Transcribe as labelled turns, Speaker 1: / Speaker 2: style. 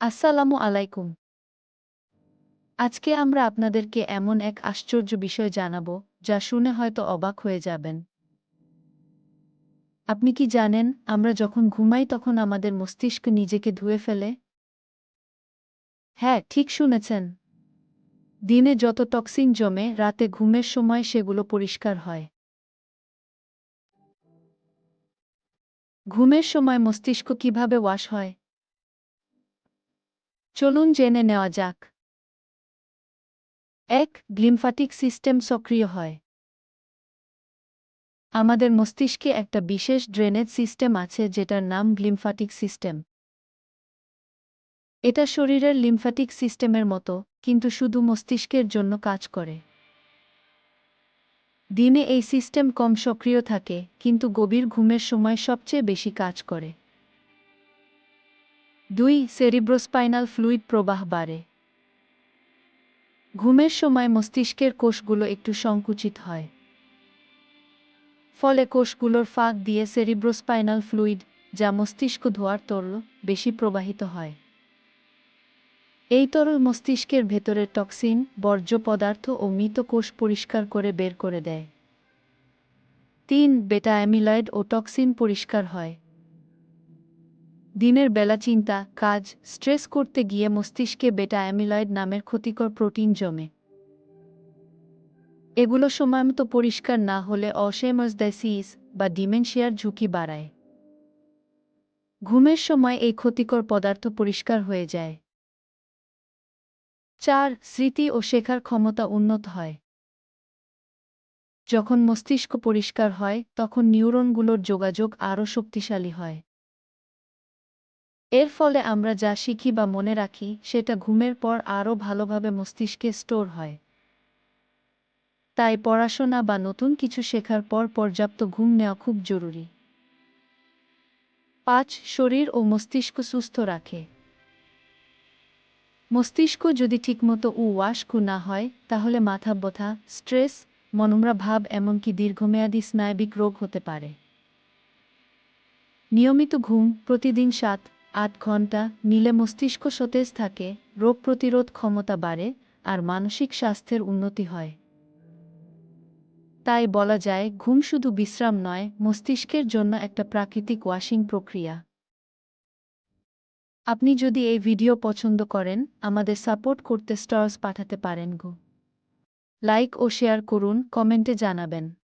Speaker 1: আসসালামু আলাইকুম আজকে আমরা আপনাদেরকে এমন এক আশ্চর্য বিষয় জানাব, যা শুনে হয়তো অবাক হয়ে যাবেন। আপনি কি জানেন, আমরা যখন ঘুমাই তখন আমাদের মস্তিষ্ক নিজেকে ধুয়ে ফেলে? হ্যাঁ ঠিক শুনেছেন। দিনে যত টক্সিন জমে, রাতে ঘুমের সময় সেগুলো পরিষ্কার হয়। ঘুমের সময় মস্তিষ্ক কীভাবে ওয়াশ হয়? চলুন জেনে নেওয়া যাক। এক, গ্লিমফাটিক সিস্টেম সক্রিয় হয়। আমাদের মস্তিষ্কে একটা বিশেষ ড্রেনেজ সিস্টেম আছে যেটার নাম গ্লিমফাটিক সিস্টেম। এটা শরীরের লিমফ্যাটিক সিস্টেমের মতো, কিন্তু শুধু মস্তিষ্কের জন্য কাজ করে। দিনে এই সিস্টেম কম সক্রিয় থাকে, কিন্তু গভীর ঘুমের সময় সবচেয়ে বেশি কাজ করে। দুই সেরিব্রোস্পাইনাল ফ্লুইড প্রবাহ বাড়ে। ঘুমের সময় মস্তিষ্কের কোষগুলো একটু সংকুচিত হয়। ফলে কোষগুলোর ফাঁক দিয়ে সেরিব্রোস্পাইনাল ফ্লুইড, যা মস্তিষ্ক ধোয়ার তরল, বেশি প্রবাহিত হয়। এই তরল মস্তিষ্কের ভেতরের টক্সিন, বর্জ্য পদার্থ ও মৃত কোষ পরিষ্কার করে বের করে দেয়। তিন বেটা অ্যামিলয়েড ও টক্সিন পরিষ্কার হয়। দিনের বেলা চিন্তা, কাজ, স্ট্রেস করতে গিয়ে মস্তিষ্কে বেটা অ্যামিলয়েড নামের ক্ষতিকর প্রোটিন জমে। এগুলো সময়মতো পরিষ্কার না হলে অসেমসডাইসিস বা ডিমেনশিয়ার ঝুঁকি বাড়ায়। ঘুমের সময় এই ক্ষতিকর পদার্থ পরিষ্কার হয়ে যায়। চার, স্মৃতি ও শেখার ক্ষমতা উন্নত হয়। যখন মস্তিষ্ক পরিষ্কার হয়, তখন নিউরনগুলোর যোগাযোগ আরও শক্তিশালী হয়। এর ফলে আমরা যা শিখি বা মনে রাখি, সেটা ঘুমের পর আরও ভালোভাবে মস্তিষ্কে স্টোর হয়। তাই পড়াশোনা বা নতুন কিছু শেখার পর পর্যাপ্ত ঘুম নেওয়া খুব জরুরি। পাঁচ, শরীর ও মস্তিষ্ক সুস্থ রাখে। মস্তিষ্ক যদি ঠিকমতো উ ওয়াশকু না হয়, তাহলে মাথা ব্যথা, স্ট্রেস, মনোমরা ভাব এমনকি দীর্ঘমেয়াদী স্নায়বিক রোগ হতে পারে। নিয়মিত ঘুম, প্রতিদিন সাত আট ঘণ্টা নিলে মস্তিষ্ক সতেজ থাকে, রোগ প্রতিরোধ ক্ষমতা বাড়ে আর মানসিক স্বাস্থ্যের উন্নতি হয়। তাই বলা যায়, ঘুম শুধু বিশ্রাম নয়, মস্তিষ্কের জন্য একটা প্রাকৃতিক ওয়াশিং প্রক্রিয়া। আপনি যদি এই ভিডিও পছন্দ করেন, আমাদের সাপোর্ট করতে স্টার্স পাঠাতে পারেন গো। লাইক ও শেয়ার করুন, কমেন্টে জানাবেন।